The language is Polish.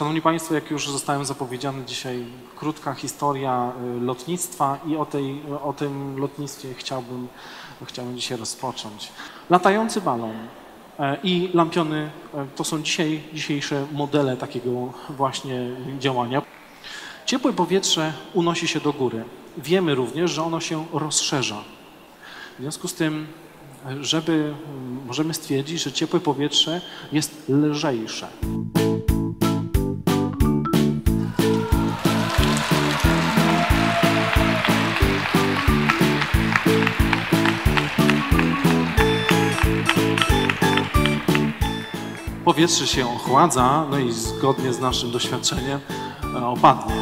Szanowni Państwo, jak już zostałem zapowiedziany dzisiaj, krótka historia y, lotnictwa i o, tej, o tym lotnictwie chciałbym, chciałbym dzisiaj rozpocząć. Latający balon e, i lampiony e, to są dzisiaj, dzisiejsze modele takiego właśnie działania. Ciepłe powietrze unosi się do góry. Wiemy również, że ono się rozszerza. W związku z tym, żeby możemy stwierdzić, że ciepłe powietrze jest lżejsze. powietrze się ochładza, no i zgodnie z naszym doświadczeniem e, opadnie.